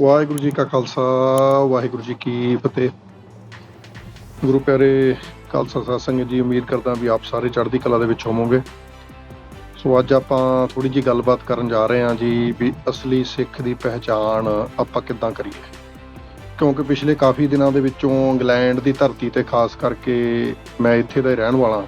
ਵਾਹਿਗੁਰੂ ਜੀ ਕਾ ਖਾਲਸਾ, ਵਾਹਿਗੁਰੂ ਜੀ ਕੀ ਫਤਿਹ। ਗੁਰੂ ਪਿਆਰੇ ਖਾਲਸਾ ਸਾਧ ਸੰਗਤ ਜੀ, ਉਮੀਦ ਕਰਦਾ ਵੀ ਆਪ ਸਾਰੇ ਚੜ੍ਹਦੀ ਕਲਾ ਦੇ ਵਿੱਚ ਹੋਵੋਗੇ। ਸੋ ਅੱਜ ਆਪਾਂ ਥੋੜੀ ਜੀ ਗੱਲਬਾਤ ਕਰਨ ਜਾ ਰਹੇ ਹਾਂ ਜੀ ਵੀ ਅਸਲੀ ਸਿੱਖ ਦੀ ਪਹਿਚਾਣ ਆਪਾਂ ਕਿੱਦਾਂ ਕਰੀਏ। ਕਿਉਂਕਿ ਪਿਛਲੇ ਕਾਫੀ ਦਿਨਾਂ ਦੇ ਵਿੱਚੋਂ ਇੰਗਲੈਂਡ ਦੀ ਧਰਤੀ ਤੇ ਖਾਸ ਕਰਕੇ ਮੈਂ ਇੱਥੇ ਦਾ ਰਹਿਣ ਵਾਲਾ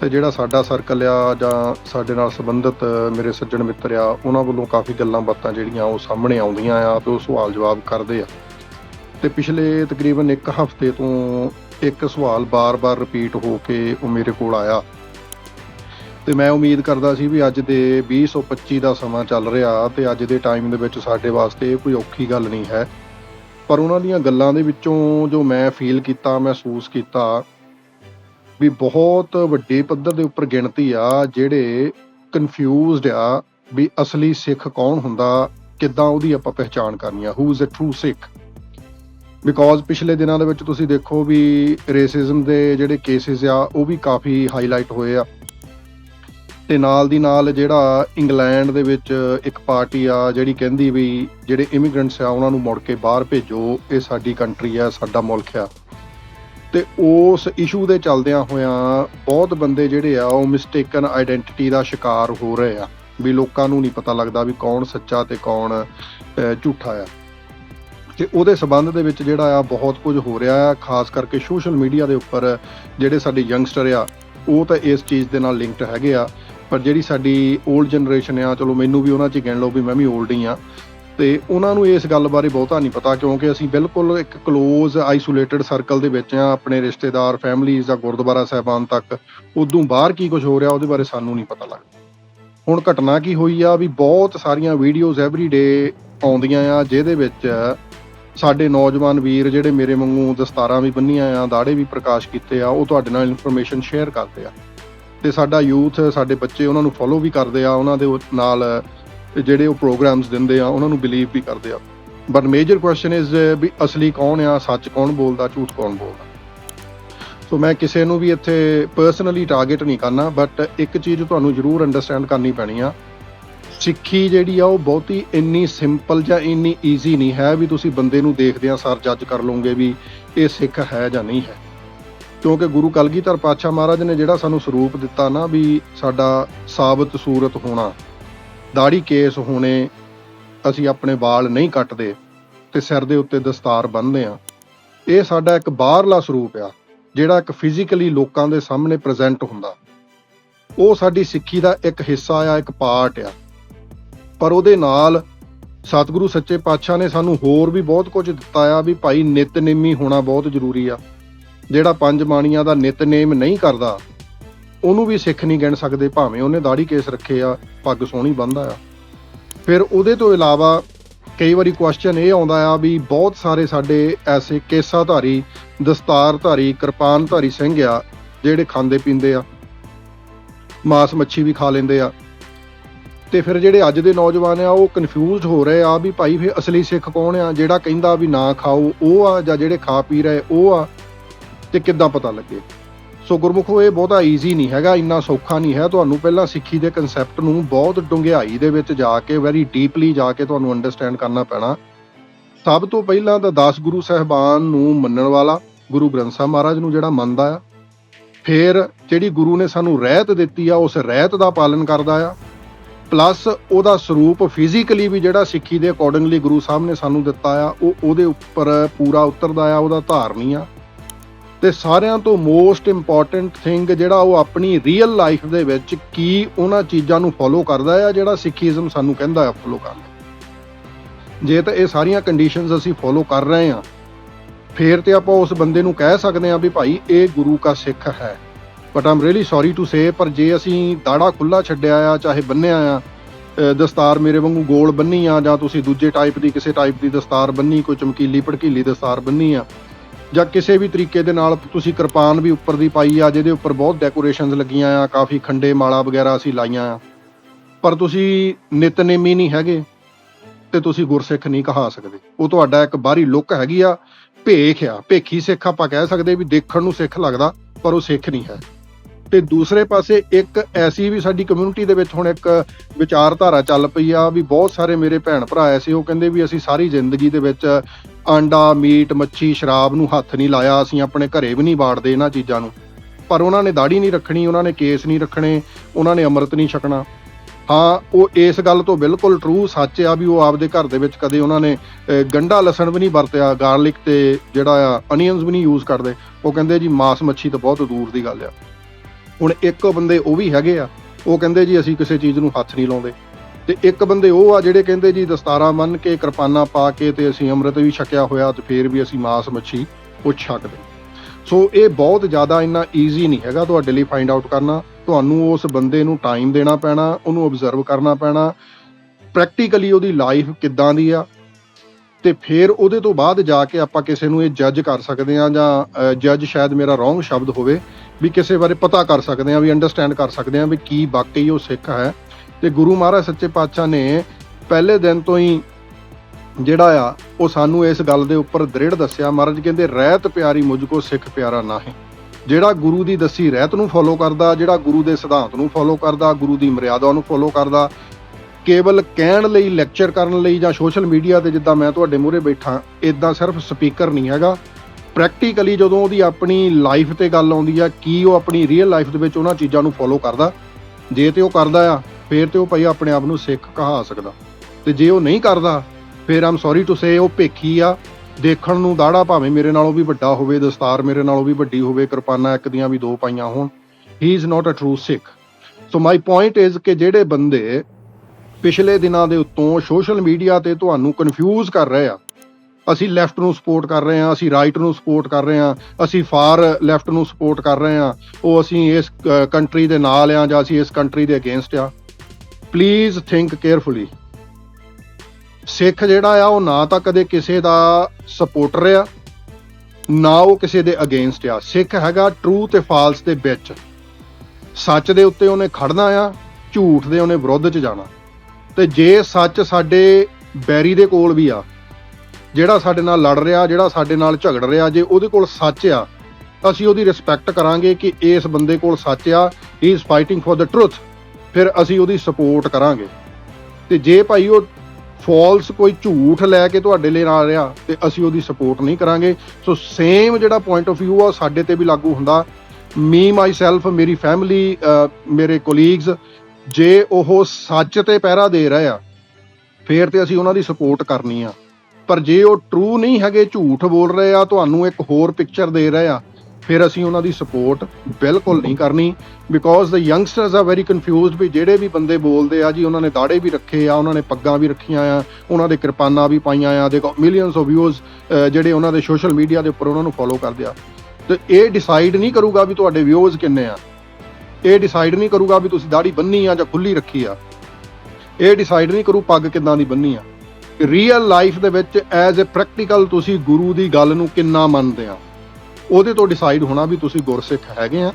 ਤੇ ਜਿਹੜਾ ਸਾਡਾ ਸਰਕਲ ਆ ਜਾਂ ਸਾਡੇ ਨਾਲ ਸੰਬੰਧਿਤ ਮੇਰੇ ਸੱਜਣ ਮਿੱਤਰ ਆ, ਉਹਨਾਂ ਵੱਲੋਂ ਕਾਫੀ ਗੱਲਾਂ ਬਾਤਾਂ ਜਿਹੜੀਆਂ ਉਹ ਸਾਹਮਣੇ ਆਉਂਦੀਆਂ ਆ ਤੇ ਉਹ ਸਵਾਲ ਜਵਾਬ ਕਰਦੇ ਆ। ਤੇ ਪਿਛਲੇ ਤਕਰੀਬਨ 1 ਹਫ਼ਤੇ ਤੋਂ ਇੱਕ ਸਵਾਲ ਬਾਰ-ਬਾਰ ਰਿਪੀਟ ਹੋ ਕੇ ਉਹ ਮੇਰੇ ਕੋਲ ਆਇਆ। ਤੇ ਮੈਂ ਉਮੀਦ ਕਰਦਾ ਸੀ ਵੀ ਅੱਜ ਦੇ 2025 ਦਾ ਸਮਾਂ ਚੱਲ ਰਿਹਾ ਤੇ ਅੱਜ ਦੇ ਟਾਈਮ ਦੇ ਵਿੱਚ ਸਾਡੇ ਵਾਸਤੇ ਕੋਈ ਔਖੀ ਗੱਲ ਨਹੀਂ ਹੈ। ਪਰ ਉਹਨਾਂ ਦੀਆਂ ਗੱਲਾਂ ਦੇ ਵਿੱਚੋਂ ਜੋ ਮੈਂ ਫੀਲ ਕੀਤਾ, ਮਹਿਸੂਸ ਕੀਤਾ ਵੀ ਬਹੁਤ ਵੱਡੇ ਪੱਧਰ ਦੇ ਉੱਪਰ ਗਿਣਤੀ ਆ ਜਿਹੜੇ ਕਨਫਿਊਜ਼ਡ ਆ ਵੀ ਅਸਲੀ ਸਿੱਖ ਕੌਣ ਹੁੰਦਾ, ਕਿੱਦਾਂ ਉਹਦੀ ਆਪਾਂ ਪਹਿਚਾਣ ਕਰਨੀ ਆ who is a true Sikh? Because ਪਿਛਲੇ ਦਿਨਾਂ ਦੇ ਵਿੱਚ ਤੁਸੀਂ ਦੇਖੋ ਵੀ ਰੇਸਿਜ਼ਮ ਦੇ ਜਿਹੜੇ ਕੇਸਿਸ ਆ, ਉਹ ਵੀ ਕਾਫੀ ਹਾਈਲਾਈਟ ਹੋਏ ਆ। ਤੇ ਨਾਲ ਦੀ ਨਾਲ ਜਿਹੜਾ ਇੰਗਲੈਂਡ ਦੇ ਵਿੱਚ ਇੱਕ ਪਾਰਟੀ ਆ ਜਿਹੜੀ ਕਹਿੰਦੀ ਵੀ ਜਿਹੜੇ ਇਮੀਗ੍ਰੈਂਟਸ ਆ, ਉਹਨਾਂ ਨੂੰ ਮੁੜ ਕੇ ਬਾਹਰ ਭੇਜੋ, ਇਹ ਸਾਡੀ ਕੰਟਰੀ ਆ, ਸਾਡਾ ਮੁਲਕ ਆ। ਤੇ ਉਸ ਇਸ਼ੂ ਦੇ ਚੱਲਦਿਆਂ ਹੋਇਆਂ ਬਹੁਤ ਬੰਦੇ ਜਿਹੜੇ ਆ ਉਹ ਮਿਸਟੇਕਨ ਆਇਡੈਂਟੀਟੀ ਦਾ ਸ਼ਿਕਾਰ ਹੋ ਰਹੇ ਆ। ਵੀ ਲੋਕਾਂ ਨੂੰ ਨਹੀਂ ਪਤਾ ਲੱਗਦਾ ਵੀ ਕੌਣ ਸੱਚਾ ਤੇ ਕੌਣ ਝੂਠਾ ਆ। ਤੇ ਉਹਦੇ ਸਬੰਧ ਦੇ ਵਿੱਚ ਜਿਹੜਾ ਆ ਬਹੁਤ ਕੁਝ ਹੋ ਰਿਹਾ ਆ, ਖਾਸ ਕਰਕੇ ਸੋਸ਼ਲ ਮੀਡੀਆ ਦੇ ਉੱਪਰ ਜਿਹੜੇ ਸਾਡੇ ਯੰਗਸਟਰ ਆ, ਉਹ ਤਾਂ ਇਸ ਚੀਜ਼ ਦੇ ਨਾਲ ਲਿੰਕਡ ਹੈਗੇ ਆ। ਪਰ ਜਿਹੜੀ ਸਾਡੀ 올ਡ ਜਨਰੇਸ਼ਨ ਆ, ਚਲੋ ਮੈਨੂੰ ਵੀ ਉਹਨਾਂ 'ਚ ਹੀ ਗਿਣ ਲਓ ਵੀ ਮੈਂ ਵੀ 올ਡ ਹੀ ਆ। ਤੇ ਉਹਨਾਂ ਨੂੰ ਇਸ ਗੱਲ ਬਾਰੇ ਬਹੁਤਾ ਨਹੀਂ ਪਤਾ, ਕਿਉਂਕਿ ਅਸੀਂ ਬਿਲਕੁਲ ਇੱਕ ক্লোਜ਼ ਆਈਸੋਲੇਟਡ ਸਰਕਲ ਦੇ ਵਿੱਚ ਆ ਆਪਣੇ ਰਿਸ਼ਤੇਦਾਰ ਫੈਮਲੀਜ਼ ਦਾ ਗੁਰਦੁਆਰਾ ਸਾਹਿਬਾਨ ਤੱਕ। ਉਦੋਂ ਬਾਹਰ ਕੀ ਕੁਝ ਹੋ ਰਿਹਾ, ਉਹਦੇ ਬਾਰੇ ਸਾਨੂੰ ਨਹੀਂ ਪਤਾ ਲੱਗਦਾ। ਹੁਣ ਘਟਨਾ ਕੀ ਹੋਈ ਆ, ਵੀ ਬਹੁਤ ਸਾਰੀਆਂ ਵੀਡੀਓਜ਼ ਐਵਰੀ ਡੇ ਆਉਂਦੀਆਂ ਆ, ਜਿਹਦੇ ਵਿੱਚ ਸਾਡੇ ਨੌਜਵਾਨ ਵੀਰ ਜਿਹੜੇ ਮੇਰੇ ਵਾਂਗੂ ਦਸਤਾਰਾਂ ਵੀ ਬੰਨੀਆਂ ਆ ਦਾੜੇ ਵੀ ਪ੍ਰਕਾਸ਼ ਕੀਤੇ ਆ, ਉਹ ਤੁਹਾਡੇ ਨਾਲ ਇਨਫੋਰਮੇਸ਼ਨ ਸ਼ੇਅਰ ਕਰਦੇ ਆ। ਤੇ ਸਾਡਾ ਯੂਥ ਸਾਡੇ ਬੱਚੇ ਉਹਨਾਂ ਨੂੰ ਫੋਲੋ ਵੀ ਕਰਦੇ ਆ, ਉਹਨਾਂ ਦੇ ਨਾਲ ਜਿਹੜੇ ਉਹ ਪ੍ਰੋਗਰਾਮਸ ਦਿੰਦੇ ਆ, ਉਹਨਾਂ ਨੂੰ ਬਿਲੀਵ ਵੀ ਕਰਦੇ ਆ। ਬਟ ਮੇਜਰ ਕੁਐਸਚਨ ਇਜ਼ ਵੀ ਅਸਲੀ ਕੌਣ ਆ, ਸੱਚ ਕੌਣ ਬੋਲਦਾ, ਝੂਠ ਕੌਣ ਬੋਲਦਾ? ਸੋ ਮੈਂ ਕਿਸੇ ਨੂੰ ਵੀ ਇੱਥੇ ਪਰਸਨਲੀ ਟਾਰਗੇਟ ਨਹੀਂ ਕਰਨਾ ਬਟ ਇੱਕ ਚੀਜ਼ ਤੁਹਾਨੂੰ ਜ਼ਰੂਰ ਅੰਡਰਸਟੈਂਡ ਕਰਨੀ ਪੈਣੀ ਆ। ਸਿੱਖੀ ਜਿਹੜੀ ਆ, ਉਹ ਬਹੁਤੀ ਇੰਨੀ ਸਿੰਪਲ ਜਾਂ ਇੰਨੀ ਈਜ਼ੀ ਨਹੀਂ ਹੈ ਵੀ ਤੁਸੀਂ ਬੰਦੇ ਨੂੰ ਦੇਖਦਿਆਂ ਸਰ ਜੱਜ ਕਰ ਲਓਗੇ ਵੀ ਇਹ ਸਿੱਖ ਹੈ ਜਾਂ ਨਹੀਂ ਹੈ। ਕਿਉਂਕਿ ਗੁਰੂ ਕਲਗੀਧਰ ਪਾਤਸ਼ਾਹ ਮਹਾਰਾਜ ਨੇ ਜਿਹੜਾ ਸਾਨੂੰ ਸਰੂਪ ਦਿੱਤਾ ਨਾ ਵੀ ਸਾਡਾ ਸਾਬਤ ਸੂਰਤ ਹੋਣਾ ਦਾੜੀ ਕੇਸ ਹੋਣੇ ਅਸੀਂ ਆਪਣੇ ਵਾਲ ਨਹੀਂ ਕੱਟਦੇ ਤੇ ਸਿਰ ਦੇ ਉੱਤੇ ਦਸਤਾਰ ਬੰਨ੍ਹਦੇ ਆ ਇਹ ਸਾਡਾ ਇੱਕ ਬਾਹਰਲਾ ਸਰੂਪ ਆ, ਜਿਹੜਾ ਇੱਕ ਫਿਜ਼ੀਕਲੀ ਲੋਕਾਂ ਦੇ ਸਾਹਮਣੇ ਪ੍ਰੈਜ਼ੈਂਟ ਹੁੰਦਾ। ਉਹ ਸਾਡੀ ਸਿੱਖੀ ਦਾ ਇੱਕ ਹਿੱਸਾ ਆ, ਇੱਕ ਪਾਰਟ ਆ। ਪਰ ਉਹਦੇ ਨਾਲ ਸਤਿਗੁਰੂ ਸੱਚੇ ਪਾਤਸ਼ਾਹ ਨੇ ਸਾਨੂੰ ਹੋਰ ਵੀ ਬਹੁਤ ਕੁਝ ਦਿੱਤਾ ਆ ਵੀ ਭਾਈ ਨਿਤਨੇਮੀ ਹੋਣਾ ਬਹੁਤ ਜ਼ਰੂਰੀ ਆ। ਜਿਹੜਾ ਪੰਜ ਬਾਣੀਆਂ ਦਾ ਨਿਤਨੇਮ ਨਹੀਂ ਕਰਦਾ ਉਹਨੂੰ ਵੀ ਸਿੱਖ ਨਹੀਂ ਗਿਣ ਸਕਦੇ, ਭਾਵੇਂ ਉਹਨੇ ਦਾੜੀ ਕੇਸ ਰੱਖੇ ਆ, ਪੱਗ ਸੋਹਣੀ ਬੰਨ੍ਹਦਾ ਆ। ਫਿਰ ਉਹਦੇ ਤੋਂ ਇਲਾਵਾ ਕਈ ਵਾਰੀ ਕੁਐਸਚਨ ਇਹ ਆਉਂਦਾ ਆ ਵੀ ਬਹੁਤ ਸਾਰੇ ਸਾਡੇ ਐਸੇ ਕੇਸਾਧਾਰੀ, ਦਸਤਾਰਧਾਰੀ, ਕਿਰਪਾਨਧਾਰੀ ਸਿੰਘ ਆ, ਜਿਹੜੇ ਖਾਂਦੇ ਪੀਂਦੇ ਆ, ਮਾਸ ਮੱਛੀ ਵੀ ਖਾ ਲੈਂਦੇ ਆ। ਤੇ ਫਿਰ ਜਿਹੜੇ ਅੱਜ ਦੇ ਨੌਜਵਾਨ ਆ, ਉਹ ਕਨਫਿਊਜ਼ਡ ਹੋ ਰਹੇ ਆ ਵੀ ਭਾਈ ਫਿਰ ਅਸਲੀ ਸਿੱਖ ਕੌਣ ਆ, ਜਿਹੜਾ ਕਹਿੰਦਾ ਵੀ ਨਾ ਖਾਓ, ਉਹ ਆ ਜਾਂ ਜਿਹੜੇ ਖਾ ਪੀ ਰਹੇ, ਉਹ ਆ, ਤੇ ਕਿੱਦਾਂ ਪਤਾ ਲੱਗੇ? ਸੋ ਗੁਰਮੁਖੋ ਇਹ ਬਹੁਤਾ ਈਜ਼ੀ ਨਹੀਂ ਹੈਗਾ, ਇੰਨਾ ਸੌਖਾ ਨਹੀਂ ਹੈ। ਤੁਹਾਨੂੰ ਪਹਿਲਾਂ ਸਿੱਖੀ ਦੇ ਕਨਸੈਪਟ ਨੂੰ ਬਹੁਤ ਡੂੰਘਾਈ ਦੇ ਵਿੱਚ ਜਾ ਕੇ ਵੈਰੀ ਡੀਪਲੀ ਜਾ ਕੇ ਤੁਹਾਨੂੰ ਅੰਡਰਸਟੈਂਡ ਕਰਨਾ ਪੈਣਾ। ਸਭ ਤੋਂ ਪਹਿਲਾਂ ਤਾਂ 10 ਗੁਰੂ ਸਹਿਬਾਨ ਨੂੰ ਮੰਨਣ ਵਾਲਾ, ਗੁਰੂ ਗ੍ਰੰਥ ਸਾਹਿਬ ਮਹਾਰਾਜ ਨੂੰ ਜਿਹੜਾ ਮੰਨਦਾ ਆ। ਫਿਰ ਜਿਹੜੀ ਗੁਰੂ ਨੇ ਸਾਨੂੰ ਰਹਿਤ ਦਿੱਤੀ ਆ, ਉਸ ਰਹਿਤ ਦਾ ਪਾਲਨ ਕਰਦਾ ਆ। ਪਲੱਸ ਉਹਦਾ ਸਰੂਪ ਫਿਜ਼ੀਕਲੀ ਵੀ ਜਿਹੜਾ ਸਿੱਖੀ ਦੇ ਅਕੋਰਡਿੰਗਲੀ ਗੁਰੂ ਸਾਹਿਬ ਨੇ ਸਾਨੂੰ ਦਿੱਤਾ ਆ, ਉਹ ਉਹਦੇ ਉੱਪਰ ਪੂਰਾ ਉਤਰਦਾ ਆ, ਉਹਦਾ ਧਾਰਨੀ ਆ। ਤੇ ਸਾਰਿਆਂ ਤੋਂ ਮੋਸਟ ਇੰਪੋਰਟੈਂਟ ਥਿੰਗ ਜਿਹੜਾ ਉਹ ਆਪਣੀ ਰੀਅਲ ਲਾਈਫ ਦੇ ਵਿੱਚ ਕੀ ਉਹਨਾਂ ਚੀਜ਼ਾਂ ਨੂੰ ਫੋਲੋ ਕਰਦਾ ਆ ਜਿਹੜਾ ਸਿੱਖੀਜ਼ਮ ਸਾਨੂੰ ਕਹਿੰਦਾ ਆ ਫੋਲੋ ਕਰਨ ਜੇ ਤਾਂ ਇਹ ਸਾਰੀਆਂ ਕੰਡੀਸ਼ਨਸ ਅਸੀਂ ਫੋਲੋ ਕਰ ਰਹੇ ਆ ਫੇਰ ਤੇ ਆਪਾਂ ਉਸ ਬੰਦੇ ਨੂੰ ਕਹਿ ਸਕਦੇ ਆ ਵੀ ਭਾਈ ਇਹ ਗੁਰੂ ਕਾ ਸਿੱਖ ਹੈ। But I'm really sorry to say ਪਰ ਜੇ ਅਸੀਂ ਦਾੜਾ ਖੁੱਲਾ ਛੱਡਿਆ ਆ, ਚਾਹੇ ਬੰਨਿਆ ਆ ਦਸਤਾਰ ਮੇਰੇ ਵਾਂਗੂ ਗੋਲ ਬੰਨੀ ਆ, ਜਾਂ ਤੁਸੀਂ ਦੂਜੇ ਟਾਈਪ ਦੀ, ਕਿਸੇ ਟਾਈਪ ਦੀ ਦਸਤਾਰ ਬੰਨੀ, ਕੋਈ ਚਮਕੀਲੀ ਭੜਕੀਲੀ ਦਸਤਾਰ ਬੰਨੀ ਆ ਜਾਂ ਕਿਸੇ ਵੀ ਤਰੀਕੇ ਦੇ ਨਾਲ ਤੁਸੀਂ ਕਿਰਪਾਨ ਵੀ ਉੱਪਰ ਦੀ ਪਾਈ ਆ, ਜਿਹਦੇ ਉੱਪਰ ਬਹੁਤ ਡੈਕੋਰੇਸ਼ਨਸ ਲੱਗੀਆਂ ਆ, ਕਾਫੀ ਖੰਡੇ ਮਾਲਾ ਵਗੈਰਾ ਅਸੀਂ ਲਾਈਆਂ ਆ। ਪਰ ਤੁਸੀਂ ਨਿਤਨੇਮੀ ਨਹੀਂ ਹੈਗੇ ਤੇ ਤੁਸੀਂ ਗੁਰਸਿੱਖ ਨਹੀਂ ਕਹਾ ਸਕਦੇ। ਉਹ ਤੁਹਾਡਾ ਇੱਕ ਬਾਹਰੀ ਲੁੱਕ ਹੈਗੀ ਆ, ਭੇਖ ਆ। ਭੇਖੀ ਸਿੱਖ ਆਪਾਂ ਕਹਿ ਸਕਦੇ ਵੀ ਦੇਖਣ ਨੂੰ ਸਿੱਖ ਲੱਗਦਾ, ਪਰ ਉਹ ਸਿੱਖ ਨਹੀਂ ਹੈ। ਤੇ ਦੂਸਰੇ ਪਾਸੇ ਇੱਕ ਐਸੀ ਵੀ ਸਾਡੀ ਕਮਿਊਨਿਟੀ ਦੇ ਵਿੱਚ ਹੁਣ ਇੱਕ ਵਿਚਾਰਧਾਰਾ ਚੱਲ ਪਈ ਆ ਵੀ ਬਹੁਤ ਸਾਰੇ ਮੇਰੇ ਭੈਣ ਭਰਾ ਐਸੇ ਉਹ ਕਹਿੰਦੇ ਵੀ ਅਸੀਂ ਸਾਰੀ ਜ਼ਿੰਦਗੀ ਦੇ ਵਿੱਚ ਆਂਡਾ ਮੀਟ ਮੱਛੀ ਸ਼ਰਾਬ ਨੂੰ ਹੱਥ ਨਹੀਂ ਲਾਇਆ ਅਸੀਂ ਆਪਣੇ ਘਰੇ ਵੀ ਨਹੀਂ ਬਾੜਦੇ ਇਹਨਾਂ ਚੀਜ਼ਾਂ ਨੂੰ। ਪਰ ਉਹਨਾਂ ਨੇ ਦਾੜੀ ਨਹੀਂ ਰੱਖਣੀ ਉਹਨਾਂ ਨੇ ਕੇਸ ਨਹੀਂ ਰੱਖਣੇ ਉਹਨਾਂ ਨੇ ਅੰਮ੍ਰਿਤ ਨਹੀਂ ਛਕਣਾ। ਹਾਂ ਉਹ ਇਸ ਗੱਲ ਤੋਂ ਬਿਲਕੁਲ ਟਰੂ ਸੱਚ ਆ ਵੀ ਉਹ ਆਪਦੇ ਘਰ ਦੇ ਵਿੱਚ ਕਦੇ ਉਹਨਾਂ ਨੇ ਅਹ, ਗੰਢਾ ਲਸਣ ਵੀ ਨਹੀਂ ਵਰਤਿਆ ਗਾਰਲਿਕ ਤੇ ਜਿਹੜਾ ਆ ਅਨੀਅਨਸ ਵੀ ਨਹੀਂ ਯੂਜ਼ ਕਰਦੇ। ਉਹ ਕਹਿੰਦੇ ਜੀ ਮਾਸ ਮੱਛੀ ਤਾਂ ਬਹੁਤ ਦੂਰ ਦੀ ਗੱਲ ਆ। ਹੁਣ ਇੱਕ ਬੰਦੇ ਉਹ ਵੀ ਹੈਗੇ ਆ, ਉਹ ਕਹਿੰਦੇ ਜੀ ਅਸੀਂ ਕਿਸੇ ਚੀਜ਼ ਨੂੰ ਹੱਥ ਨਹੀਂ ਲਾਉਂਦੇ। ਤੇ ਇੱਕ ਬੰਦੇ ਉਹ ਆ ਜਿਹੜੇ ਕਹਿੰਦੇ ਜੀ ਦਸਤਾਰਾਂ ਬੰਨ ਕੇ, ਕਿਰਪਾਨਾਂ ਪਾ ਕੇ ਤੇ ਅਸੀਂ ਅੰਮ੍ਰਿਤ ਵੀ ਛਕਿਆ ਹੋਇਆ ਤੇ ਫੇਰ ਵੀ ਅਸੀਂ ਮਾਸ ਮੱਛੀ ਉਹ ਛਕਦੇ ਸੋ ਇਹ ਬਹੁਤ ਜ਼ਿਆਦਾ ਇੰਨਾ ਈਜ਼ੀ ਨਹੀਂ ਹੈਗਾ ਤੁਹਾਡੇ ਲਈ ਫਾਈਂਡ ਆਊਟ ਕਰਨਾ। ਤੁਹਾਨੂੰ ਉਸ ਬੰਦੇ ਨੂੰ ਟਾਈਮ ਦੇਣਾ ਪੈਣਾ, ਉਹਨੂੰ ਆਬਜ਼ਰਵ ਕਰਨਾ ਪੈਣਾ। ਪ੍ਰੈਕਟੀਕਲੀ ਉਹਦੀ ਲਾਈਫ ਕਿੱਦਾਂ ਦੀ ਆ ਤੇ ਫਿਰ ਉਹਦੇ ਤੋਂ ਬਾਅਦ ਜਾ ਕੇ ਆਪਾਂ ਕਿਸੇ ਨੂੰ ਇਹ ਜੱਜ ਕਰ ਸਕਦੇ ਆ ਜਾਂ ਜੱਜ ਸ਼ਾਇਦ ਮੇਰਾ ਰੋਂਗ ਸ਼ਬਦ ਹੋਵੇ, ਵੀ ਕਿਸੇ ਬਾਰੇ ਪਤਾ ਕਰ ਸਕਦੇ ਆ ਵੀ ਅੰਡਰਸਟੈਂਡ ਕਰ ਸਕਦੇ ਆ ਵੀ ਕੀ ਵਾਕਈ ਉਹ ਸਿੱਖ ਹੈ। ਤੇ ਗੁਰੂ ਮਹਾਰਾਜ ਸੱਚੇ ਪਾਤਸ਼ਾਹ ਨੇ ਪਹਿਲੇ ਦਿਨ ਤੋਂ ਹੀ ਜਿਹੜਾ ਆ, ਉਹ ਸਾਨੂੰ ਇਸ ਗੱਲ ਦੇ ਉੱਪਰ ਦ੍ਰਿੜ ਦੱਸਿਆ। ਮਹਾਰਾਜ ਕਹਿੰਦੇ, ਰਹਿਤ ਪਿਆਰੀ ਮੁਝ ਕੋ ਸਿੱਖ ਪਿਆਰਾ ਨਾ ਹੈ ਜਿਹੜਾ ਗੁਰੂ ਦੀ ਦੱਸੀ ਰਹਿਤ ਨੂੰ ਫੋਲੋ ਕਰਦਾ, ਜਿਹੜਾ ਗੁਰੂ ਦੇ ਸਿਧਾਂਤ ਨੂੰ ਫੋਲੋ ਕਰਦਾ, ਗੁਰੂ ਦੀ ਮਰਿਆਦਾ ਨੂੰ ਫੋਲੋ ਕਰਦਾ ਕੇਵਲ ਕਹਿਣ ਲਈ ਲੈਕਚਰ ਕਰਨ ਲਈ ਜਾਂ ਸੋਸ਼ਲ ਮੀਡੀਆ ਤੇ ਜਿੱਦਾਂ ਮੈਂ ਤੁਹਾਡੇ ਮੂਹਰੇ ਬੈਠਾ ਇਦਾਂ ਸਿਰਫ ਸਪੀਕਰ ਨਹੀਂ ਹੈਗਾ। ਪ੍ਰੈਕਟੀਕਲੀ ਜਦੋਂ ਉਹਦੀ ਆਪਣੀ ਲਾਈਫ ਤੇ ਗੱਲ ਆਉਂਦੀ ਆ, ਕੀ ਉਹ ਆਪਣੀ ਰੀਅਲ ਲਾਈਫ ਦੇ ਵਿੱਚ ਉਹਨਾਂ ਚੀਜ਼ਾਂ ਨੂੰ ਫੋਲੋ ਕਰਦਾ, ਜੇ ਤੇ ਉਹ ਕਰਦਾ ਆ, ਫੇਰ ਤੇ ਉਹ ਭਾਈ ਆਪਣੇ ਆਪ ਨੂੰ ਸਿੱਖ ਕਹਾ ਸਕਦਾ। ਤੇ ਜੇ ਉਹ ਨਹੀਂ ਕਰਦਾ, ਫੇਰ ਆਮ ਸੌਰੀ ਟੂ ਸੇ ਉਹ ਭੇਖੀ ਆ। ਦੇਖਣ ਨੂੰ ਦਾੜਾ ਭਾਵੇਂ ਮੇਰੇ ਨਾਲੋਂ ਵੀ ਵੱਡਾ ਹੋਵੇ, ਦਸਤਾਰ ਮੇਰੇ ਨਾਲੋਂ ਵੀ ਵੱਡੀ ਹੋਵੇ, ਕਿਰਪਾਨਾਂ ਇੱਕ ਦੀਆਂ ਵੀ ਦੋ ਪਾਈਆਂ ਹੋਣ। He is not a true Sikh so my point is ਕਿ ਜਿਹੜੇ ਬੰਦੇ ਪਿਛਲੇ ਦਿਨਾਂ ਦੇ ਉੱਤੋਂ ਸੋਸ਼ਲ ਮੀਡੀਆ ਤੇ ਤੁਹਾਨੂੰ ਕਨਫਿਊਜ਼ ਕਰ ਰਹੇ ਆ। ਅਸੀਂ ਲੈਫਟ ਨੂੰ ਸਪੋਰਟ ਕਰ ਰਹੇ ਹਾਂ, ਅਸੀਂ ਰਾਈਟ ਨੂੰ ਸਪੋਰਟ ਕਰ ਰਹੇ ਹਾਂ, ਅਸੀਂ ਫਾਰ ਲੈਫਟ ਨੂੰ ਸਪੋਰਟ ਕਰ ਰਹੇ ਹਾਂ, ਉਹ ਅਸੀਂ ਇਸ ਕੰਟਰੀ ਦੇ ਨਾਲ ਆ ਜਾਂ ਅਸੀਂ ਇਸ ਕੰਟਰੀ ਦੇ ਅਗੇਂਸਟ ਆ। ਪਲੀਜ਼ ਥਿੰਕ ਕੇਅਰਫੁਲੀ ਸਿੱਖ ਜਿਹੜਾ ਆ, ਉਹ ਨਾ ਤਾਂ ਕਦੇ ਕਿਸੇ ਦਾ ਸਪੋਰਟਰ ਆ, ਨਾ ਉਹ ਕਿਸੇ ਦੇ ਅਗੇਂਸਟ ਆ। ਸਿੱਖ ਹੈਗਾ ਟਰੂ ਤੇ ਫਾਲਸ ਦੇ ਵਿੱਚ। ਸੱਚ ਦੇ ਉੱਤੇ ਉਹਨੇ ਖੜਨਾ ਆ, ਝੂਠ ਦੇ ਉਹਨੇ ਵਿਰੁੱਧ ਚ ਜਾਣਾ। ਤੇ ਜੇ ਸੱਚ ਸਾਡੇ ਬੈਰੀ ਦੇ ਕੋਲ ਵੀ ਆ, ਜਿਹੜਾ ਸਾਡੇ ਨਾਲ ਲੜ ਰਿਹਾ, ਜਿਹੜਾ ਸਾਡੇ ਨਾਲ ਝਗੜ ਰਿਹਾ, ਜੇ ਉਹਦੇ ਕੋਲ ਸੱਚ ਆ ਅਸੀਂ ਉਹਦੀ ਰਿਸਪੈਕਟ ਕਰਾਂਗੇ ਕਿ ਇਸ ਬੰਦੇ ਕੋਲ ਸੱਚ ਆ he is fighting for the truth ਫਿਰ ਅਸੀਂ ਉਹਦੀ ਸਪੋਰਟ ਕਰਾਂਗੇ। ਤੇ ਜੇ ਭਾਈ ਉਹ ਫਾਲਸ ਕੋਈ ਝੂਠ ਲੈ ਕੇ ਤੁਹਾਡੇ ਲਈ ਆ ਰਿਹਾ, ਤੇ ਅਸੀਂ ਉਹਦੀ ਸਪੋਰਟ ਨਹੀਂ ਕਰਾਂਗੇ। ਸੋ ਸੇਮ ਜਿਹੜਾ ਪੁਆਇੰਟ ਆਫ View ਆ, ਉਹ ਸਾਡੇ ਤੇ ਵੀ ਲਾਗੂ ਹੁੰਦਾ। ਮੀ ਮਾਈ ਸੈਲਫ ਮੇਰੀ ਫੈਮਿਲੀ ਮੇਰੇ ਕੋਲੀਗਸ ਜੇ ਉਹ ਸੱਚ ਤੇ ਪਹਿਰਾ ਦੇ ਰਹੇ ਆ, ਫੇਰ ਤੇ ਅਸੀਂ ਉਹਨਾਂ ਦੀ ਸਪੋਰਟ ਕਰਨੀ ਆ। ਪਰ ਜੇ ਉਹ ਟਰੂ ਨਹੀਂ ਹੈਗੇ, ਝੂਠ ਬੋਲ ਰਹੇ ਆ, ਤੁਹਾਨੂੰ ਇੱਕ ਹੋਰ ਪਿਕਚਰ ਦੇ ਰਹੇ ਆ, ਫਿਰ ਅਸੀਂ ਉਹਨਾਂ ਦੀ ਸਪੋਰਟ ਬਿਲਕੁਲ ਨਹੀਂ ਕਰਨੀ। Because the youngsters are very confused ਵੀ ਜਿਹੜੇ ਵੀ ਬੰਦੇ ਬੋਲਦੇ ਆ ਜੀ, ਉਹਨਾਂ ਨੇ ਦਾੜੇ ਵੀ ਰੱਖੇ ਆ, ਉਹਨਾਂ ਨੇ ਪੱਗਾਂ ਵੀ ਰੱਖੀਆਂ ਆ, ਉਹਨਾਂ ਦੇ ਕਿਰਪਾਨਾਂ ਵੀ ਪਾਈਆਂ ਆ। ਦੇਖੋ ਮਿਲੀਅਨਸ ਆਫ ਵਿਊਜ਼ ਜਿਹੜੇ ਉਹਨਾਂ ਦੇ ਸੋਸ਼ਲ ਮੀਡੀਆ ਦੇ ਉੱਪਰ ਉਹਨਾਂ ਨੂੰ ਫੋਲੋ ਕਰਦੇ ਆ। ਤੇ ਇਹ ਡਿਸਾਈਡ ਨਹੀਂ ਕਰੂਗਾ ਵੀ ਤੁਹਾਡੇ ਵਿਊਜ਼ ਕਿੰਨੇ ਆ। ਇਹ ਡਿਸਾਈਡ ਨਹੀਂ ਕਰੂਗਾ ਵੀ ਤੁਸੀਂ ਦਾੜੀ ਬੰਨੀ ਆ ਜਾਂ ਖੁੱਲੀ ਰੱਖੀ ਆ। ਇਹ ਡਿਸਾਈਡ ਨਹੀਂ ਕਰੂ ਪੱਗ ਕਿੱਦਾਂ ਦੀ ਬੰਨੀ ਆ। ਰੀਅਲ ਲਾਈਫ ਦੇ ਵਿੱਚ ਐਜ਼ ਅ ਪ੍ਰੈਕਟੀਕਲ ਤੁਸੀਂ ਗੁਰੂ ਦੀ ਗੱਲ ਨੂੰ ਕਿੰਨਾ ਮੰਨਦੇ ਆ। ਉਹਦੇ ਤੋਂ ਡਿਸਾਈਡ ਹੋਣਾ ਵੀ ਤੁਸੀਂ ਗੁਰਸਿੱਖ ਹੈਗੇ ਆ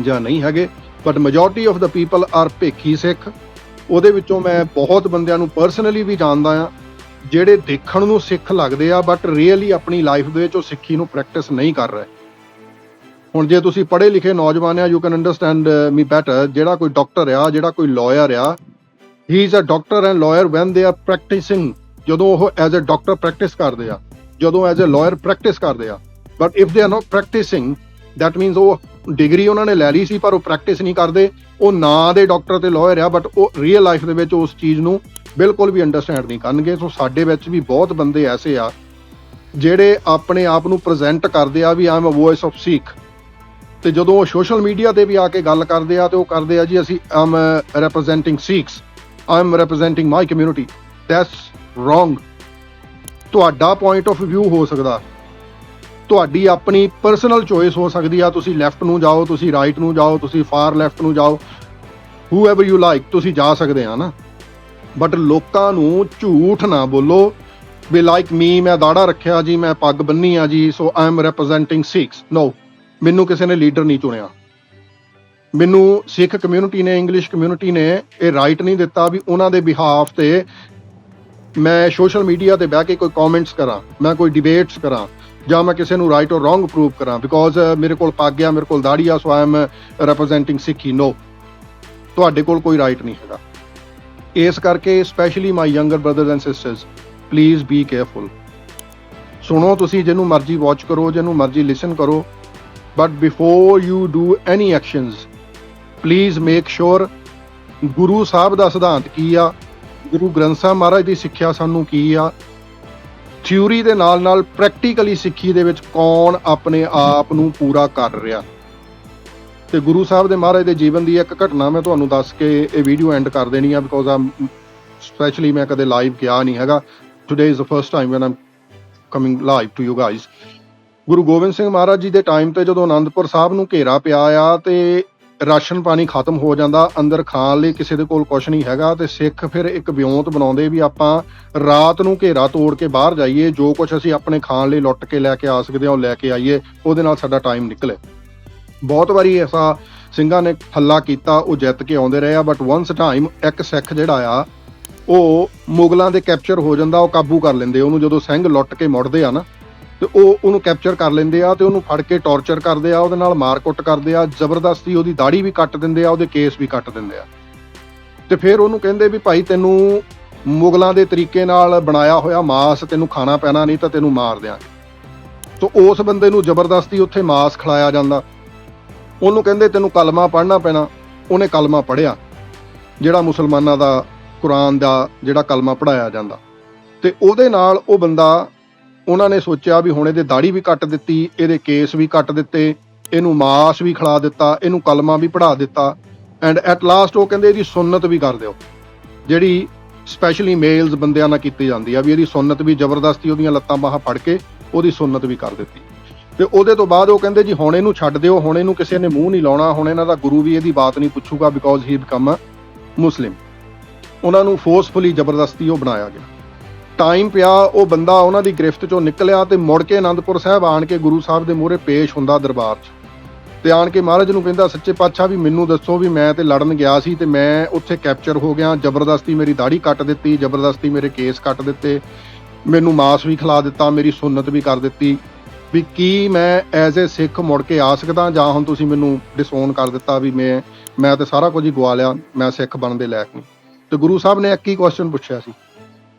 ਜਾਂ ਨਹੀਂ ਹੈਗੇ। But majority of the people are bhekhi Sikh. ਉਹਦੇ ਵਿੱਚੋਂ ਮੈਂ ਬਹੁਤ ਬੰਦਿਆਂ ਨੂੰ ਪਰਸਨਲੀ ਵੀ ਜਾਣਦਾ ਆ, ਜਿਹੜੇ ਦੇਖਣ ਨੂੰ ਸਿੱਖ ਲੱਗਦੇ ਆ ਬਟ ਰੀਅਲੀ ਆਪਣੀ ਲਾਈਫ ਦੇ ਵਿੱਚ ਉਹ ਸਿੱਖੀ ਨੂੰ ਪ੍ਰੈਕਟਿਸ ਨਹੀਂ ਕਰ ਰਹੇ। ਹੁਣ ਜੇ ਤੁਸੀਂ ਪੜ੍ਹੇ ਲਿਖੇ ਨੌਜਵਾਨ ਆ you can understand me better ਜਿਹੜਾ ਕੋਈ ਡਾਕਟਰ ਆ, ਜਿਹੜਾ ਕੋਈ ਲਾਇਰ ਆ he is a doctor and lawyer when they are practising ਜਦੋਂ ਉਹ ਐਜ਼ ਅ ਡਾਕਟਰ ਪ੍ਰੈਕਟਿਸ ਕਰਦੇ ਆ, ਜਦੋਂ ਐਜ਼ ਅ ਲਾਇਰ ਪ੍ਰੈਕਟਿਸ ਕਰਦੇ ਆ but if they are not practising that means ਉਹ ਡਿਗਰੀ ਉਹਨਾਂ ਨੇ ਲੈ ਲਈ ਸੀ, ਪਰ ਉਹ ਪ੍ਰੈਕਟਿਸ ਨਹੀਂ ਕਰਦੇ। ਉਹ ਨਾਂ ਦੇ ਡਾਕਟਰ ਤੇ ਲਾਇਰ ਆ ਬਟ ਉਹ ਰੀਅਲ ਲਾਈਫ ਦੇ ਵਿੱਚ ਉਸ ਚੀਜ਼ ਨੂੰ ਬਿਲਕੁਲ ਵੀ ਅੰਡਰਸਟੈਂਡ ਨਹੀਂ ਕਰਨਗੇ। ਸੋ ਸਾਡੇ ਵਿੱਚ ਵੀ ਬਹੁਤ ਬੰਦੇ ਐਸੇ ਆ, ਜਿਹੜੇ ਆਪਣੇ ਆਪ ਨੂੰ ਪ੍ਰੈਜ਼ੈਂਟ ਕਰਦੇ ਆ ਵੀ ਆਮ ਅ ਵੌਇਸ ਆਫ ਸਿੱਖ ਤੇ ਜਦੋਂ ਉਹ ਸੋਸ਼ਲ ਮੀਡੀਆ ਤੇ ਵੀ ਆ ਕੇ ਗੱਲ ਕਰਦੇ ਆ ਤੇ ਉਹ ਕਰਦੇ ਆ ਜੀ, ਅਸੀਂ I'm representing Sikhs I'm representing my community that's wrong ਤੁਹਾਡਾ ਪੁਆਇੰਟ ਆਫ ਵਿਊ ਹੋ ਸਕਦਾ। ਤੁਹਾਡੀ ਆਪਣੀ ਪਰਸਨਲ ਚੋਇਸ ਹੋ ਸਕਦੀ ਆ। ਤੁਸੀਂ ਲੈਫਟ ਨੂੰ ਜਾਓ, ਤੁਸੀਂ ਰਾਈਟ ਨੂੰ ਜਾਓ, ਤੁਸੀਂ ਫਾਰ ਲੈਫਟ ਨੂੰ ਜਾਓ। ਹੂਐਵਰ ਯੂ ਲਾਈਕ ਤੁਸੀਂ ਜਾ ਸਕਦੇ ਆ ਨਾ। ਬਟ ਲੋਕਾਂ ਨੂੰ ਝੂਠ ਨਾ ਬੋਲੋ। ਵੀ ਲਾਈਕ ਮੀ ਮੈਂ ਦਾੜਾ ਰੱਖਿਆ ਜੀ, ਮੈਂ ਪੱਗ ਬੰਨੀ ਆ ਜੀ so I am representing Sikhs no ਮੈਨੂੰ ਕਿਸੇ ਨੇ ਲੀਡਰ ਨਹੀਂ ਚੁਣਿਆ। ਮੈਨੂੰ ਸਿੱਖ ਕਮਿਊਨਿਟੀ ਨੇ ਇੰਗਲਿਸ਼ ਕਮਿਊਨਿਟੀ ਨੇ ਇਹ ਰਾਈਟ ਨਹੀਂ ਦਿੱਤਾ ਵੀ ਉਹਨਾਂ ਦੇ ਬਿਹਾਫ ਤੇ ਮੈਂ ਸੋਸ਼ਲ ਮੀਡੀਆ ਤੇ ਬਹਿ ਕੇ ਕੋਈ ਕਮੈਂਟਸ ਕਰਾਂ, ਮੈਂ ਕੋਈ ਡਿਬੇਟਸ ਕਰਾਂ, ਜਾਂ ਮੈਂ ਕਿਸੇ ਨੂੰ ਰਾਈਟ ਔਰ ਰੋਂਗ ਪ੍ਰੂਵ ਕਰਾਂ ਬਿਕੋਜ਼ ਮੇਰੇ ਕੋਲ ਪੱਗ ਆ, ਮੇਰੇ ਕੋਲ ਦਾੜੀ ਆ ਸੋ ਆਈ ਐਮ ਰਿਪਰੈਜ਼ੈਂਟਿੰਗ ਸਿੱਖੀ ਨੋ ਤੁਹਾਡੇ ਕੋਲ ਕੋਈ ਰਾਈਟ ਨਹੀਂ ਹੈਗਾ। ਇਸ ਕਰਕੇ specially my younger brothers and sisters please be careful ਸੁਣੋ ਤੁਸੀਂ, ਜਿਹਨੂੰ ਮਰਜ਼ੀ ਵਾਚ ਕਰੋ, ਜਿਹਨੂੰ ਮਰਜ਼ੀ ਲਿਸਨ ਕਰੋ but before you do any actions please make sure Guru Sahib ਦਾ ਸਿਧਾਂਤ ਕੀ ਆ? ਗੁਰੂ ਗ੍ਰੰਥ ਸਾਹਿਬ ਮਹਾਰਾਜ ਦੀ ਸਿੱਖਿਆ ਸਾਨੂੰ ਕੀ ਆ? ਥਿਊਰੀ ਦੇ ਨਾਲ ਨਾਲ ਪ੍ਰੈਕਟੀਕਲੀ ਸਿੱਖੀ ਦੇ ਵਿੱਚ ਕੌਣ ਆਪਣੇ ਆਪ ਨੂੰ ਪੂਰਾ ਕਰ ਰਿਹਾ? ਤੇ ਗੁਰੂ ਸਾਹਿਬ ਦੇ ਮਹਾਰਾਜ ਦੇ ਜੀਵਨ ਦੀ ਇੱਕ ਘਟਨਾ ਮੈਂ ਤੁਹਾਨੂੰ ਦੱਸ ਕੇ ਇਹ ਵੀਡੀਓ ਐਂਡ ਕਰ ਦੇਣੀ ਆ ਬਿਕੋਜ਼ ਆਮ ਸਪੈਸ਼ਲੀ ਮੈਂ ਕਦੇ ਲਾਈਵ ਗਿਆ ਨਹੀਂ ਹੈਗਾ। Today is the first time when I'm coming live to you guys Guru Gobind Singh Maharaj ji ਦੇ ਟਾਈਮ ਤੇ ਜਦੋਂ ਆਨੰਦਪੁਰ ਸਾਹਿਬ ਨੂੰ ਘੇਰਾ ਪਿਆ ਆ ਤੇ ਰਾਸ਼ਨ ਪਾਣੀ ਖਤਮ ਹੋ ਜਾਂਦਾ, ਅੰਦਰ ਖਾਣ ਲਈ ਕਿਸੇ ਦੇ ਕੋਲ ਕੁਝ ਨਹੀਂ ਹੈਗਾ ਤੇ ਸਿੱਖ ਫਿਰ ਇੱਕ ਵਿਉਂਤ ਬਣਾਉਂਦੇ ਵੀ ਆਪਾਂ ਰਾਤ ਨੂੰ ਘੇਰਾ ਤੋੜ ਕੇ ਬਾਹਰ ਜਾਈਏ, ਜੋ ਕੁਝ ਅਸੀਂ ਆਪਣੇ ਖਾਣ ਲਈ ਲੁੱਟ ਕੇ ਲੈ ਕੇ ਆ ਸਕਦੇ ਹਾਂ, ਉਹ ਲੈ ਕੇ ਆਈਏ, ਉਹਦੇ ਨਾਲ ਸਾਡਾ ਟਾਈਮ ਨਿਕਲੇ। ਬਹੁਤ ਵਾਰੀ ਐਸਾ ਸਿੰਘਾਂ ਨੇ ਹੱਲਾ ਕੀਤਾ, ਉਹ ਜਿੱਤ ਕੇ ਆਉਂਦੇ ਰਹੇ ਆ ਬਟ ਵਾਂਸ ਟਾਈਮ ਇੱਕ ਸਿੱਖ ਜਿਹੜਾ ਆ, ਉਹ ਮੁਗਲਾਂ ਦੇ ਕੈਪਚਰ ਹੋ ਜਾਂਦਾ, ਉਹ ਕਾਬੂ ਕਰ ਲੈਂਦੇ, ਉਹਨੂੰ ਜਦੋਂ ਸਿੰਘ ਲੁੱਟ ਕੇ ਮੁੜਦੇ ਆ ਨਾ ਤੇ ਉਹ ਉਹਨੂੰ ਕੈਪਚਰ ਕਰ ਲੈਂਦੇ ਆ ਤੇ ਉਹਨੂੰ ਫੜ ਕੇ ਟੌਰਚਰ ਕਰਦੇ ਆ, ਉਹਦੇ ਨਾਲ ਮਾਰ-ਕੁੱਟ ਕਰਦੇ ਆ, ਜ਼ਬਰਦਸਤੀ ਉਹਦੀ ਦਾੜੀ ਵੀ ਕੱਟ ਦਿੰਦੇ ਆ, ਉਹਦੇ ਕੇਸ ਵੀ ਕੱਟ ਦਿੰਦੇ ਆ। ਤੇ ਫਿਰ ਉਹਨੂੰ ਕਹਿੰਦੇ ਵੀ ਭਾਈ ਤੈਨੂੰ ਮੁਗਲਾਂ ਦੇ ਤਰੀਕੇ ਨਾਲ ਬਣਾਇਆ ਹੋਇਆ ਮਾਸ, ਤੈਨੂੰ ਖਾਣਾ ਪੈਣਾ ਨਹੀਂ ਤਾਂ ਤੈਨੂੰ ਮਾਰ ਦਿਆਂਗੇ। ਤੋ ਉਸ ਬੰਦੇ ਨੂੰ ਜ਼ਬਰਦਸਤੀ ਉੱਥੇ ਮਾਸ ਖਿਲਾਇਆ ਜਾਂਦਾ। ਉਹਨੂੰ ਕਹਿੰਦੇ ਤੈਨੂੰ ਕਲਮਾ ਪੜ੍ਹਨਾ ਪੈਣਾ, ਉਹਨੇ ਕਲਮਾ ਪੜ੍ਹਿਆ, ਜਿਹੜਾ ਮੁਸਲਮਾਨਾਂ ਦਾ ਕੁਰਾਨ ਦਾ ਜਿਹੜਾ ਕਲਮਾ ਪੜਾਇਆ ਜਾਂਦਾ। ਤੇ ਉਹਦੇ ਨਾਲ ਉਹ ਬੰਦਾ ਉਹਨਾਂ ਨੇ ਸੋਚਿਆ ਵੀ ਹੁਣ ਇਹਦੇ ਦਾੜੀ ਵੀ ਕੱਟ ਦਿੱਤੀ, ਇਹਦੇ ਕੇਸ ਵੀ ਕੱਟ ਦਿੱਤੇ, ਇਹਨੂੰ ਮਾਸ ਵੀ ਖਿਲਾ ਦਿੱਤਾ, ਇਹਨੂੰ ਕਲਮਾ ਵੀ ਪੜਾ ਦਿੱਤਾ ਐਂਡ ਐਟ ਲਾਸਟ ਉਹ ਕਹਿੰਦੇ ਇਹਦੀ ਸੁੰਨਤ ਵੀ ਕਰ ਦਿਓ। ਜਿਹੜੀ ਸਪੈਸ਼ਲੀ ਮੇਲਸ ਬੰਦਿਆਂ ਨਾਲ ਕੀਤੀ ਜਾਂਦੀ ਆ ਵੀ ਇਹਦੀ ਸੁੰਨਤ ਵੀ ਜ਼ਬਰਦਸਤੀ ਉਹਦੀਆਂ ਲੱਤਾਂ ਬਾਹਾਂ ਫੜ ਕੇ ਉਹਦੀ ਸੁੰਨਤ ਵੀ ਕਰ ਦਿੱਤੀ। ਤੇ ਉਹਦੇ ਤੋਂ ਬਾਅਦ ਉਹ ਕਹਿੰਦੇ ਜੀ ਹੁਣ ਇਹਨੂੰ ਛੱਡ ਦਿਓ, ਹੁਣ ਇਹਨੂੰ ਕਿਸੇ ਨੇ ਮੂੰਹ ਨਹੀਂ ਲਾਉਣਾ, ਹੁਣ ਇਹਨਾਂ ਦਾ ਗੁਰੂ ਵੀ ਇਹਦੀ ਬਾਤ ਨਹੀਂ ਪੁੱਛੂਗਾ because he become a Muslim ਉਹਨਾਂ ਨੂੰ ਫੋਰਸਫੁਲੀ ਜ਼ਬਰਦਸਤੀ ਉਹ ਬਣਾਇਆ ਗਿਆ। ਟਾਈਮ ਪਿਆ, ਉਹ ਬੰਦਾ ਉਹਨਾਂ ਦੀ ਗ੍ਰਿਫਤ ਚੋਂ ਨਿਕਲਿਆ ਤੇ ਮੁੜ ਕੇ ਆਨੰਦਪੁਰ ਸਾਹਿਬ ਆਣ ਕੇ ਗੁਰੂ ਸਾਹਿਬ ਦੇ ਮੂਹਰੇ ਪੇਸ਼ ਹੁੰਦਾ ਦਰਬਾਰ 'ਚ। ਤੇ ਆਣ ਕੇ ਮਹਾਰਾਜ ਨੂੰ ਕਹਿੰਦਾ, ਸੱਚੇ ਪਾਤਸ਼ਾਹ, ਵੀ ਮੈਨੂੰ ਦੱਸੋ ਵੀ ਮੈਂ ਤੇ ਲੜਨ ਗਿਆ ਸੀ ਤੇ ਮੈਂ ਉੱਥੇ ਕੈਪਚਰ ਹੋ ਗਿਆ। ਜ਼ਬਰਦਸਤੀ ਮੇਰੀ ਦਾੜੀ ਕੱਟ ਦਿੱਤੀ, ਜ਼ਬਰਦਸਤੀ ਮੇਰੇ ਕੇਸ ਕੱਟ ਦਿੱਤੇ, ਮੈਨੂੰ ਮਾਸ ਵੀ ਖਿਲਾ ਦਿੱਤਾ, ਮੇਰੀ ਸੁੰਨਤ ਵੀ ਕਰ ਦਿੱਤੀ। ਵੀ ਕੀ ਮੈਂ ਐਜ਼ ਅ ਸਿੱਖ ਮੁੜ ਕੇ ਆ ਸਕਦਾ ਜਾਂ ਹੁਣ ਤੁਸੀਂ ਮੈਨੂੰ ਡਿਸਓਨ ਕਰ ਦਿੱਤਾ ਵੀ ਮੈਂ ਮੈਂ ਤੇ ਸਾਰਾ ਕੁਝ ਹੀ ਗਵਾ ਲਿਆ, ਮੈਂ ਸਿੱਖ ਬਣਨ ਦੇ ਲਾਇਕ ਨਹੀਂ? ਤੇ ਗੁਰੂ ਸਾਹਿਬ ਨੇ ਇੱਕ ਹੀ ਕੁਐਸਚਨ ਪੁੱਛਿਆ ਸੀ।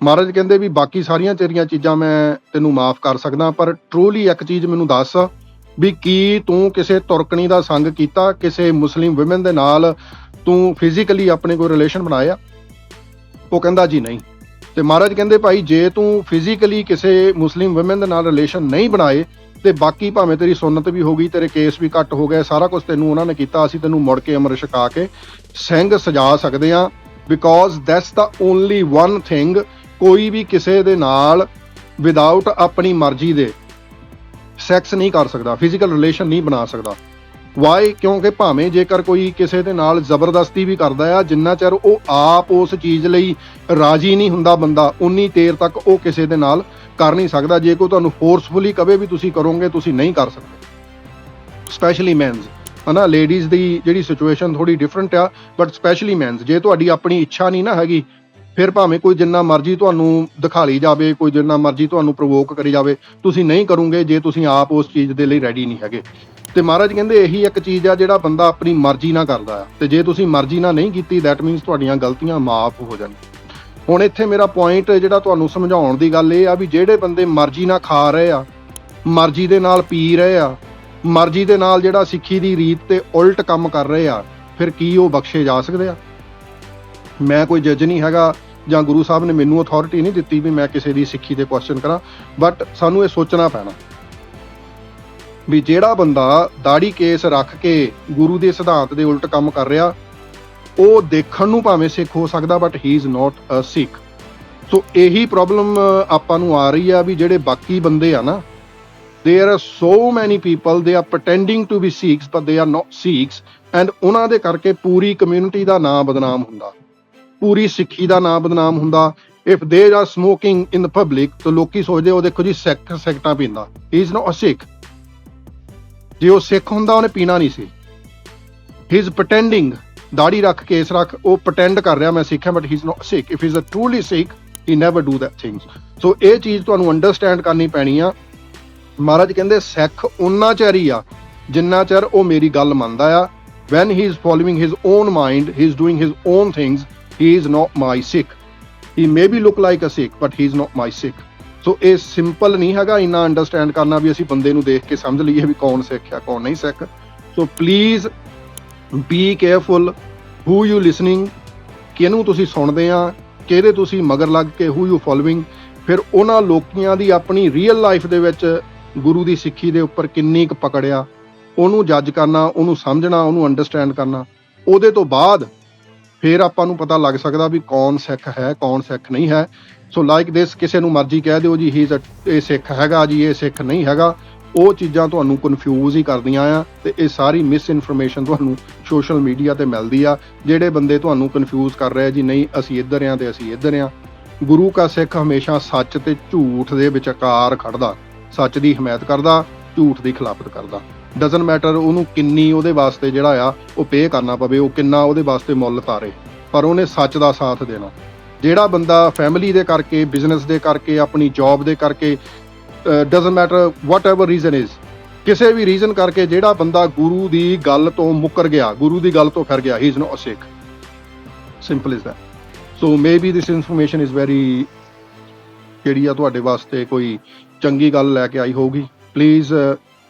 ਮਹਾਰਾਜ ਕਹਿੰਦੇ ਵੀ ਬਾਕੀ ਸਾਰੀਆਂ ਤੇਰੀਆਂ ਚੀਜ਼ਾਂ ਮੈਂ ਤੈਨੂੰ ਮਾਫ ਕਰ ਸਕਦਾ, ਪਰ ਟਰੂਲੀ ਇੱਕ ਚੀਜ਼ ਮੈਨੂੰ ਦੱਸ ਵੀ ਕੀ ਤੂੰ ਕਿਸੇ ਤੁਰਕਣੀ ਦਾ ਸੰਗ ਕੀਤਾ, ਕਿਸੇ ਮੁਸਲਿਮ ਔਮਨ ਦੇ ਨਾਲ ਤੂੰ ਫਿਜ਼ੀਕਲੀ ਆਪਣੇ ਕੋਈ ਰਿਲੇਸ਼ਨ ਬਣਾਇਆ? ਉਹ ਕਹਿੰਦਾ ਜੀ ਨਹੀਂ। ਤੇ ਮਹਾਰਾਜ ਕਹਿੰਦੇ ਭਾਈ, ਜੇ ਤੂੰ ਫਿਜ਼ੀਕਲੀ ਕਿਸੇ ਮੁਸਲਿਮ ਔਮਨ ਦੇ ਨਾਲ ਰਿਲੇਸ਼ਨ ਨਹੀਂ ਬਣਾਏ, ਤੇ ਬਾਕੀ ਭਾਵੇਂ ਤੇਰੀ ਸੁੰਨਤ ਵੀ ਹੋ ਗਈ, ਤੇਰੇ ਕੇਸ ਵੀ ਘੱਟ ਹੋ ਗਏ, ਸਾਰਾ ਕੁਝ ਤੈਨੂੰ ਉਹਨਾਂ ਨੇ ਕੀਤਾ, ਅਸੀਂ ਤੈਨੂੰ ਮੁੜ ਕੇ ਅਮਰ ਛਕਾ ਕੇ ਸਿੰਘ ਸਜਾ ਸਕਦੇ ਆ because that's the only one thing ਕੋਈ ਵੀ ਕਿਸੇ ਦੇ ਨਾਲ ਵਿਦਆਊਟ ਆਪਣੀ ਮਰਜ਼ੀ ਦੇ ਸੈਕਸ ਨਹੀਂ ਕਰ ਸਕਦਾ ਫਿਜ਼ੀਕਲ ਰਿਲੇਸ਼ਨ ਨਹੀਂ ਬਣਾ ਸਕਦਾ। ਵਾਈ ਕਿਉਂਕਿ ਭਾਵੇਂ ਜੇਕਰ ਕੋਈ ਕਿਸੇ ਦੇ ਨਾਲ ਜ਼ਬਰਦਸਤੀ ਵੀ ਕਰਦਾ ਆ, ਜਿੰਨਾ ਚਿਰ ਉਹ ਆਪ ਉਸ ਚੀਜ਼ ਲਈ ਰਾਜੀ ਨਹੀਂ ਹੁੰਦਾ ਬੰਦਾ, ਉਨੀ ਦੇਰ ਤੱਕ ਉਹ ਕਿਸੇ ਦੇ ਨਾਲ ਕਰ ਨਹੀਂ ਸਕਦਾ। ਜੇ ਕੋਈ ਤੁਹਾਨੂੰ ਫੋਰਸਫੁਲੀ ਕਵੇ ਵੀ ਤੁਸੀਂ ਕਰੋਗੇ, ਤੁਸੀਂ ਨਹੀਂ ਕਰ ਸਕਦੇ। ਸਪੈਸ਼ਲੀ ਮੈਨਸ ਹਨਾ? ਲੇਡੀਜ਼ ਦੀ ਜਿਹੜੀ ਸਿਚੁਏਸ਼ਨ ਥੋੜੀ ਡਿਫਰੈਂਟ ਆ ਬਟ ਸਪੈਸ਼ਲੀ ਮੈਨਸ ਜੇ ਤੁਹਾਡੀ ਆਪਣੀ ਇੱਛਾ ਨਹੀਂ ਨਾ ਹੈਗੀ ਫਿਰ ਭਾਵੇਂ ਕੋਈ ਜਿੰਨਾ ਮਰਜ਼ੀ ਤੁਹਾਨੂੰ ਦਿਖਾਲੀ ਜਾਵੇ, ਕੋਈ ਜਿੰਨਾ ਮਰਜ਼ੀ ਤੁਹਾਨੂੰ ਪ੍ਰੋਵੋਕ ਕਰੀ ਜਾਵੇ, ਤੁਸੀਂ ਨਹੀਂ ਕਰੋਗੇ ਜੇ ਤੁਸੀਂ ਆਪ ਉਸ ਚੀਜ਼ ਦੇ ਲਈ ਰੈਡੀ ਨਹੀਂ ਹੈਗੇ। ਤੇ ਮਹਾਰਾਜ ਕਹਿੰਦੇ ਇਹੀ ਇੱਕ ਚੀਜ਼ ਆ ਜਿਹੜਾ ਬੰਦਾ ਆਪਣੀ ਮਰਜ਼ੀ ਨਾਲ ਕਰਦਾ ਆ। ਤੇ ਜੇ ਤੁਸੀਂ ਮਰਜ਼ੀ ਨਾਲ ਨਹੀਂ ਕੀਤੀ ਦੈਟ ਮੀਨਸ ਤੁਹਾਡੀਆਂ ਗਲਤੀਆਂ ਮਾਫ ਹੋ ਜਾਣ ਹੁਣ ਇੱਥੇ ਮੇਰਾ ਪੁਆਇੰਟ ਜਿਹੜਾ ਤੁਹਾਨੂੰ ਸਮਝਾਉਣ ਦੀ ਗੱਲ ਇਹ ਆ ਵੀ ਜਿਹੜੇ ਬੰਦੇ ਮਰਜ਼ੀ ਨਾਲ ਖਾ ਰਹੇ ਆ, ਮਰਜ਼ੀ ਦੇ ਨਾਲ ਪੀ ਰਹੇ ਆ, ਮਰਜ਼ੀ ਦੇ ਨਾਲ ਜਿਹੜਾ ਸਿੱਖੀ ਦੀ ਰੀਤ ਤੇ ਉਲਟ ਕੰਮ ਕਰ ਰਹੇ ਆ, ਫਿਰ ਕੀ ਉਹ ਬਖਸ਼ੇ ਜਾ ਸਕਦੇ ਆ? ਮੈਂ ਕੋਈ ਜੱਜ ਨਹੀਂ ਹੈਗਾ ਜਾਂ ਗੁਰੂ ਸਾਹਿਬ ਨੇ ਮੈਨੂੰ ਅਥਾਰਟੀ ਨਹੀਂ ਦਿੱਤੀ ਵੀ ਮੈਂ ਕਿਸੇ ਦੀ ਸਿੱਖੀ ਤੇ ਕੁਐਸਚਨ ਕਰਾਂ ਬਟ ਸਾਨੂੰ ਇਹ ਸੋਚਣਾ ਪੈਣਾ ਵੀ ਜਿਹੜਾ ਬੰਦਾ ਦਾੜੀ ਕੇਸ ਰੱਖ ਕੇ ਗੁਰੂ ਦੇ ਸਿਧਾਂਤ ਦੇ ਉਲਟ ਕੰਮ ਕਰ ਰਿਹਾ, ਉਹ ਦੇਖਣ ਨੂੰ ਭਾਵੇਂ ਸਿੱਖ ਹੋ ਸਕਦਾ ਬਟ ਹੀ ਇਜ਼ ਨਾਟ ਅ ਸਿੱਖ ਸੋ ਇਹੀ ਪ੍ਰੋਬਲਮ ਆਪਾਂ ਨੂੰ ਆ ਰਹੀ ਆ ਵੀ ਜਿਹੜੇ ਬਾਕੀ ਬੰਦੇ ਆ ਨਾ, there are so many people, they are pretending to be sikhs, but they are not sikhs, and ਉਹਨਾਂ ਦੇ ਕਰਕੇ ਪੂਰੀ ਕਮਿਊਨਿਟੀ ਦਾ ਨਾਮ ਬਦਨਾਮ ਹੁੰਦਾ। ਪੂਰੀ ਸਿੱਖੀ ਦਾ ਨਾਮ ਬਦਨਾਮ ਹੁੰਦਾ। If they are smoking in the public ਤਾਂ ਲੋਕੀ ਸੋਚਦੇ ਉਹ ਦੇਖੋ ਜੀ, ਸਿੱਖ ਸਿਗਟਾਂ ਪੀਂਦਾ। ਹੀ ਇਜ਼ ਨੋ ਅ ਸਿੱਖ ਜੇ ਉਹ ਸਿੱਖ ਹੁੰਦਾ, ਉਹਨੇ ਪੀਣਾ ਨਹੀਂ ਸੀ। ਹੀ ਇਜ਼ ਪ੍ਰਟੈਂਡਿੰਗ ਦਾੜੀ ਰੱਖ, ਕੇਸ ਰੱਖ, ਉਹ ਪ੍ਰਟੈਂਡ ਕਰ ਰਿਹਾ, ਮੈਂ ਸਿੱਖ ਹਾਂ but he is not Sikh if he is a truly Sikh he never do that things so ਇਹ ਚੀਜ਼ ਤੁਹਾਨੂੰ ਅੰਡਰਸਟੈਂਡ ਕਰਨੀ ਪੈਣੀ ਆ। ਮਹਾਰਾਜ ਕਹਿੰਦੇ, ਸਿੱਖ ਉਨਾ ਚਿਰ ਹੀ ਆ, ਜਿੰਨਾ ਚਿਰ ਉਹ ਮੇਰੀ ਗੱਲ ਮੰਨਦਾ ਆ। When he is following his own mind, he is doing his own things he is not my Sikh he may be look like a Sikh but he is not my Sikh so ਇਹ simple ਨਹੀਂ ਹੈਗਾ, ਇੰਨਾ understand ਕਰਨਾ ਵੀ ਅਸੀਂ ਬੰਦੇ ਨੂੰ ਦੇਖ ਕੇ ਸਮਝ ਲਈਏ ਵੀ ਕੌਣ ਸਿੱਖ ਆ ਕੌਣ ਨਹੀਂ Sikh so please be careful who you listening ਕਿਹਨੂੰ ਤੁਸੀਂ ਸੁਣਦੇ ਆ, ਕਿਹਦੇ ਤੁਸੀਂ ਮਗਰ ਲੱਗ ਕੇ ਹੂ ਯੂ ਫੋਲੋਇੰਗ ਫਿਰ ਉਹਨਾਂ ਲੋਕੀਆਂ ਦੀ ਆਪਣੀ ਰੀਅਲ ਲਾਈਫ ਦੇ ਵਿੱਚ ਗੁਰੂ ਦੀ ਸਿੱਖੀ ਦੇ ਉੱਪਰ ਕਿੰਨੀ ਕੁ ਪਕੜਿਆ, ਉਹਨੂੰ ਜੱਜ ਕਰਨਾ, ਉਹਨੂੰ ਸਮਝਣਾ, ਉਹਨੂੰ ਅੰਡਰਸਟੈਂਡ ਕਰਨਾ। ਉਹਦੇ ਤੋਂ ਬਾਅਦ ਫਿਰ ਆਪਾਂ ਨੂੰ ਪਤਾ ਲੱਗ ਸਕਦਾ ਵੀ ਕੌਣ ਸਿੱਖ ਹੈ, ਕੌਣ ਸਿੱਖ ਨਹੀਂ ਹੈ। ਸੋ ਲਾਈਕ ਦਿਸ ਕਿਸੇ ਨੂੰ ਮਰਜ਼ੀ ਕਹਿ ਦਿਓ ਜੀ ਹੀ ਇਹ ਸਿੱਖ ਹੈਗਾ ਜੀ, ਇਹ ਸਿੱਖ ਨਹੀਂ ਹੈਗਾ। ਉਹ ਚੀਜ਼ਾਂ ਤੁਹਾਨੂੰ ਕਨਫਿਊਜ਼ ਹੀ ਕਰਦੀਆਂ ਆ ਤੇ ਇਹ ਸਾਰੀ ਮਿਸ ਇਨਫੋਰਮੇਸ਼ਨ ਤੁਹਾਨੂੰ ਸੋਸ਼ਲ ਮੀਡੀਆ ਤੇ ਮਿਲਦੀ ਆ, ਜਿਹੜੇ ਬੰਦੇ ਤੁਹਾਨੂੰ ਕਨਫਿਊਜ਼ ਕਰ ਰਹੇ ਜੀ, ਨਹੀਂ, ਅਸੀਂ ਇੱਧਰ ਆ ਤੇ ਅਸੀਂ ਇੱਧਰ ਆ। ਗੁਰੂ ਕਾ ਸਿੱਖ ਹਮੇਸ਼ਾ ਸੱਚ ਤੇ ਝੂਠ ਦੇ ਵਿਚਕਾਰ ਖੜਦਾ, ਸੱਚ ਦੀ ਹਮਾਇਤ ਕਰਦਾ, ਝੂਠ ਦੀ ਖਿਲਾਫਤ ਕਰਦਾ। ਡਸਨਟ ਮੈਟਰ ਉਹਨੂੰ ਕਿੰਨੀ ਉਹਦੇ ਵਾਸਤੇ ਜਿਹੜਾ ਆ, ਉਹ ਪੇ ਕਰਨਾ ਪਵੇ, ਉਹ ਕਿੰਨਾ ਉਹਦੇ ਵਾਸਤੇ ਮੁੱਲ ਤਾਰੇ। ਪਰ ਉਹਨੇ ਸੱਚ ਦਾ ਸਾਥ ਦੇਣਾ। ਜਿਹੜਾ ਬੰਦਾ ਫੈਮਿਲੀ ਦੇ ਕਰਕੇ ਬਿਜ਼ਨਸ ਦੇ ਕਰਕੇ, ਆਪਣੀ ਜੌਬ ਦੇ ਕਰਕੇ doesn't matter whatever reason is ਕਿਸੇ ਵੀ ਰੀਜ਼ਨ ਕਰਕੇ ਜਿਹੜਾ ਬੰਦਾ ਗੁਰੂ ਦੀ ਗੱਲ ਤੋਂ ਮੁੱਕਰ ਗਿਆ, ਗੁਰੂ ਦੀ ਗੱਲ ਤੋਂ ਫਿਰ ਗਿਆ he is no a Sikh simple is that so maybe this information is very ਜਿਹੜੀ ਆ ਤੁਹਾਡੇ ਵਾਸਤੇ ਕੋਈ ਚੰਗੀ ਗੱਲ ਲੈ ਕੇ ਆਈ ਹੋਊਗੀ। Please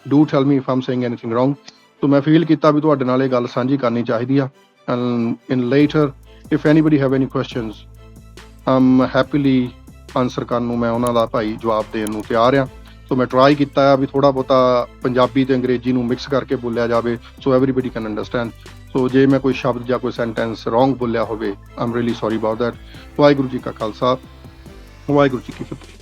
do tell me if I'm saying anything wrong so ਮੈਂ ਫੀਲ ਕੀਤਾ ਵੀ ਤੁਹਾਡੇ ਨਾਲ ਇਹ ਗੱਲ ਸਾਂਝੀ ਕਰਨੀ ਚਾਹੀਦੀ ਆ। And in later if anybody have any questions I'm happily answer ਕਰਨ ਨੂੰ ਮੈਂ ਉਹਨਾਂ ਦਾ ਭਾਈ ਜਵਾਬ ਦੇਣ ਨੂੰ ਤਿਆਰ ਆ। ਸੋ ਮੈਂ ਟਰਾਈ ਕੀਤਾ ਆ ਵੀ ਥੋੜਾ ਬਹੁਤਾ ਪੰਜਾਬੀ ਤੇ ਅੰਗਰੇਜ਼ੀ ਨੂੰ ਮਿਕਸ ਕਰਕੇ ਬੋਲਿਆ ਜਾਵੇ so everybody can understand so ਜੇ ਮੈਂ ਕੋਈ ਸ਼ਬਦ ਜਾਂ ਕੋਈ ਸੈਂਟੈਂਸ ਰੋਂਗ ਬੋਲਿਆ ਹੋਵੇ I'm really sorry about that Waheguru ji ਕਾ ਖਾਲਸਾ, ਵਾਹਿਗੁਰੂ ਜੀ ਕੀ ਫਤਿਹ।